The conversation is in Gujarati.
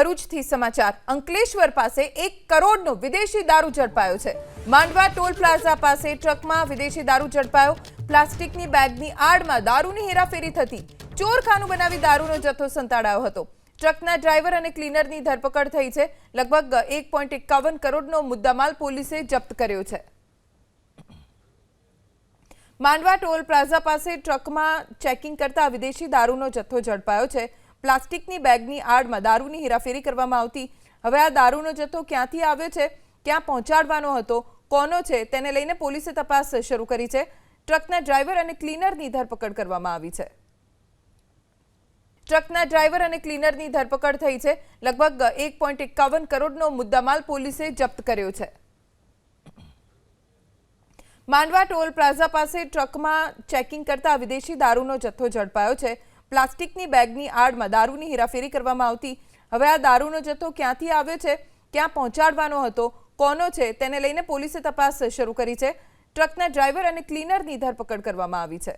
ભરૂચથી સમાચાર. અંકલેશ્વર પાસે એક કરોડનો વિદેશી દારૂ ઝડપાયો છે. માંડવા ટોલ પ્લાઝા પાસે ટ્રકમાં વિદેશી દારૂ ઝડપાયો. પ્લાસ્ટિકની બેગની આડમાં દારૂની હેરાફેરી થતી. ચોરખાનું બનાવી દારૂનો જથ્થો સંતાડાયો હતો. ટ્રકના ડ્રાઈવર અને ક્લીનરની ધરપકડ થઈ છે. લગભગ એક પોઈન્ટ એકાવન કરોડનો મુદ્દામાલ પોલીસે જપ્ત કર્યો છે. માંડવા ટોલ પ્લાઝા પાસે ટ્રકમાં ચેકિંગ કરતા વિદેશી દારૂનો જથ્થો ઝડપાયો છે. પ્લાસ્ટિકની બેગની આડમાં દારૂની હેરાફેરી કરવામાં આવતી. હવે આ દારૂનો જથ્થો ક્યાંથી આવ્યો છે? ક્યાં પહોંચાડવાનો હતો? કોનો છે? તેને લઈને પોલીસે તપાસ શરૂ કરી છે. ટ્રકના ડ્રાઈવર અને ક્લીનરની ધરપકડ કરવામાં આવી છે. ટ્રકના ડ્રાઈવર અને ક્લીનરની ધરપકડ થઈ છે. લગભગ એક પોઈન્ટ એકાવન કરોડનો મુદ્દામાલ પોલીસે જપ્ત કર્યો છે. માંડવા ટોલ પ્લાઝા પાસે ટ્રકમાં ચેકિંગ કરતા વિદેશી દારૂનો જથ્થો ઝડપાયો છે. પ્લાસ્ટિકની બેગની આડમાં દારૂની હેરાફેરી કરવામાં આવતી. હવે આ દારૂનો જથ્થો ક્યાંથી આવ્યો છે? ક્યાં પહોંચાડવાનો હતો? કોનો છે? તેને લઈને પોલીસે તપાસ શરૂ કરી છે. ટ્રકના ડ્રાઈવર અને ક્લીનરની ધરપકડ કરવામાં આવી છે.